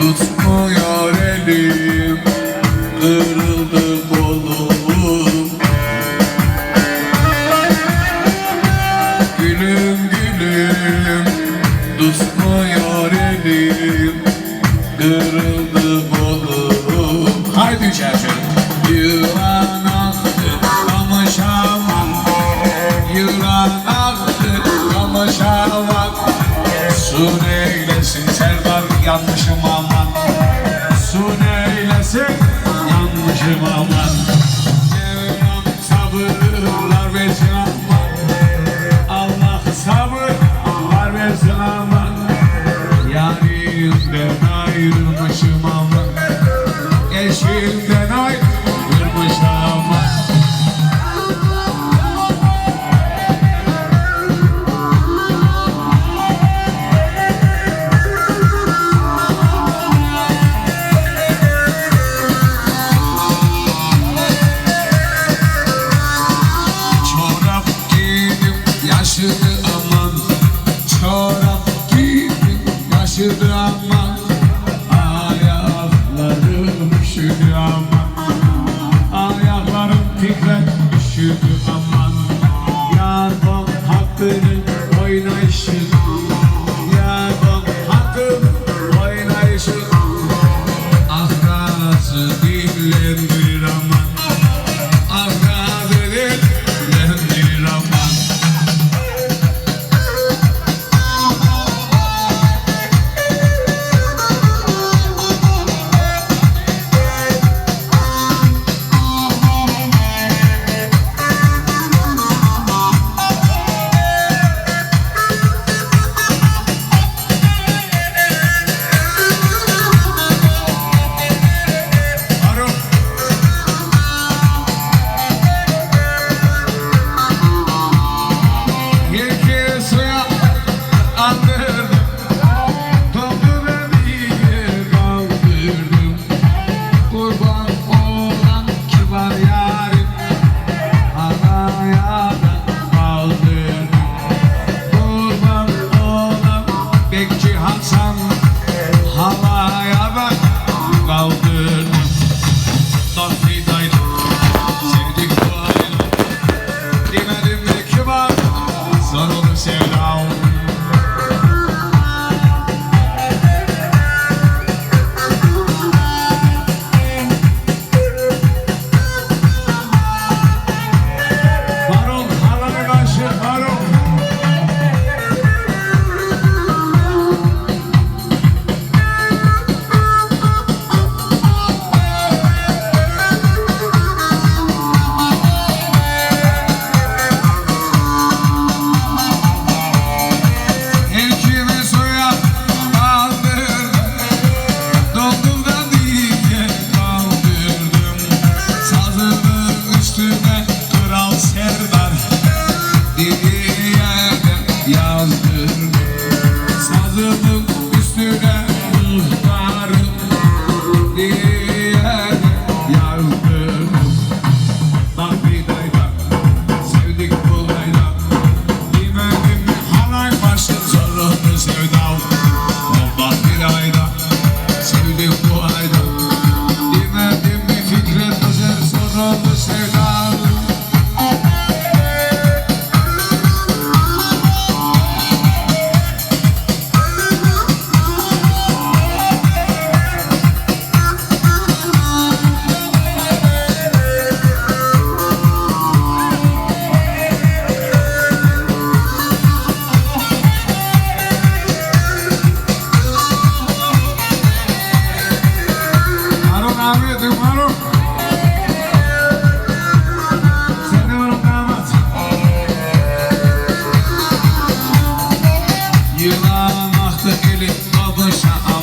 Tutmuyor elim. Kırıldı kolum. Gülüm gülüm Tutmuyor elim. Kırıldı kolum. Haydi içeri You are yanmışım aman. Su neylesin? Yanmışım aman. Sabırlar versin aman. Allah sabırlar versin aman. Yarimden ayrılmışım aman. Eşimden ayrılmışım aman. time Serdar. Diye yazdırdım Sazımın üstüne Muhtarım Diye yazdırdım Bak bir dayda Sevdik bu dayda Bilmedim halay zorluğunu sevdam Bak bir ayda Sevdik bu ayda. Bilmedim Fikret Özer zorluğunu sevdam Sasha.